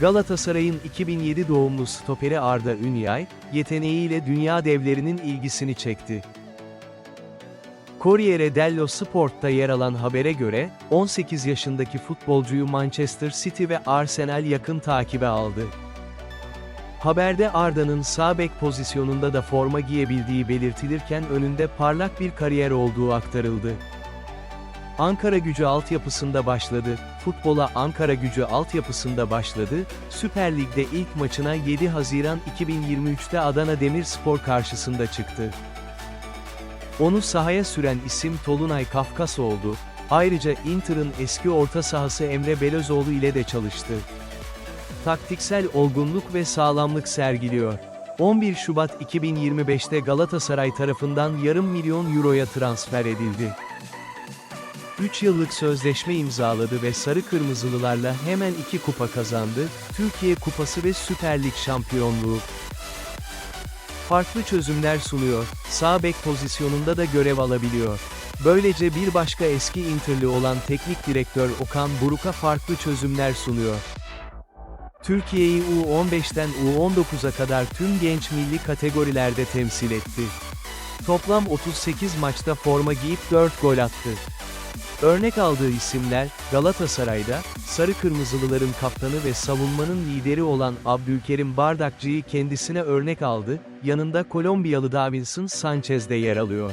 Galatasaray'ın 2007 doğumlu stoperi Arda Ünyay, yeteneğiyle dünya devlerinin ilgisini çekti. Corriere dello Sport'ta yer alan habere göre, 18 yaşındaki futbolcuyu Manchester City ve Arsenal yakın takibe aldı. Haberde Arda'nın sağ bek pozisyonunda da forma giyebildiği belirtilirken önünde parlak bir kariyer olduğu aktarıldı. Ankara gücü altyapısında başladı, futbola Ankara gücü altyapısında başladı, Süper Lig'de ilk maçına 7 Haziran 2023'te Adana Demirspor karşısında çıktı. Onu sahaya süren isim Tolunay Kafkas oldu, ayrıca Inter'ın eski orta sahası Emre Belözoğlu ile de çalıştı. Taktiksel olgunluk ve sağlamlık sergiliyor. 11 Şubat 2025'te Galatasaray tarafından yarım milyon euroya transfer edildi. 3 yıllık sözleşme imzaladı ve sarı kırmızılılarla hemen iki kupa kazandı, Türkiye Kupası ve Süper Lig şampiyonluğu. Farklı çözümler sunuyor, sağ bek pozisyonunda da görev alabiliyor. Böylece bir başka eski Inter'li olan teknik direktör Okan Buruk'a farklı çözümler sunuyor. Türkiye'yi U15'ten U19'a kadar tüm genç milli kategorilerde temsil etti. Toplam 38 maçta forma giyip 4 gol attı. Örnek aldığı isimler, Galatasaray'da, Sarı Kırmızılıların kaptanı ve savunmanın lideri olan Abdülkerim Bardakçı'yı kendisine örnek aldı, yanında Kolombiyalı Davinson Sanchez de yer alıyor.